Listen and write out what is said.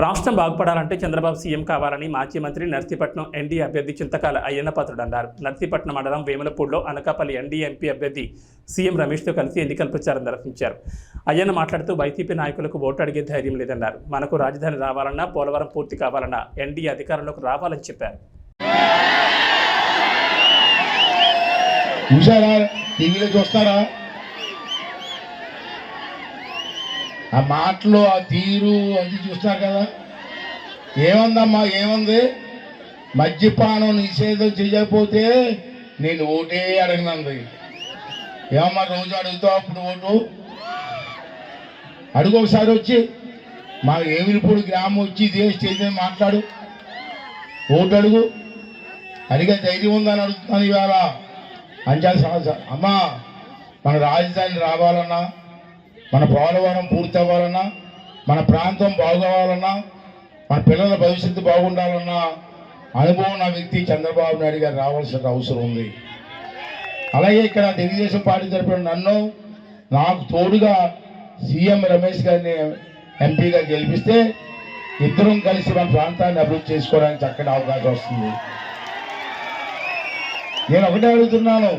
రాష్ట్రం బాగుపడాలంటే చంద్రబాబు సీఎం కావాలని మాజీ మంత్రి నర్సీపట్నం ఎన్డీ అభ్యర్థి చింతకాల అయ్యన్నపాత్రుడు అన్నారు నర్సీపట్నం మండలం వేములపూడిలో అనకాపల్లి ఎన్డీ ఎంపీ అభ్యర్థి సీఎం రమేష్తో కలిసి ఎన్నికల ప్రచారం నిర్వహించారు. అయ్యన్న మాట్లాడుతూ వైసీపీ నాయకులకు ఓటు అడిగే ధైర్యం లేదన్నారు. మనకు రాజధాని రావాలన్నా పోలవరం పూర్తి కావాలన్నా ఎన్డీ అధికారంలోకి రావాలని చెప్పారు. చూసారా టీవీలో చూస్తారా ఆ మాటలు ఆ తీరు అది చూస్తారు కదా? ఏముందమ్మా ఏముంది? మద్యపానం నిషేధం చేయకపోతే నేను ఓటే అడగనంది. ఏమమ్మా రోజు అడుగుతావు అప్పుడు ఓటు? అడుగు ఒకసారి వచ్చి. మా ఏమిరిపూడి గ్రామం వచ్చి ఇదే స్టేజ్ మీద మాట్లాడు. ఓటు అడుగు. అడిగే ధైర్యం ఉందని అడుగుతున్నాను ఇవాళ. అంచాల సమస్య. అమ్మా మన రాజధాని రావాలన్నా మన పోలవరం పూర్తవ్వాలన్నా మన ప్రాంతం బాగోవాలన్నా మన పిల్లల భవిష్యత్తు బాగుండాలన్నా అనుభవం నా వ్యక్తి చంద్రబాబు నాయుడు గారు రావాల్సిన అవసరం ఉంది. అలాగే ఇక్కడ తెలుగుదేశం పార్టీ తరపున నన్ను నాకు తోడుగా సీఎం రమేష్ గారిని ఎంపీగా గెలిపిస్తే ఇద్దరం కలిసి మన ప్రాంతాన్ని అభివృద్ధి చేసుకోవడానికి చక్కటి అవకాశం వస్తుంది. నేను ఒకటే అడుగుతున్నాను.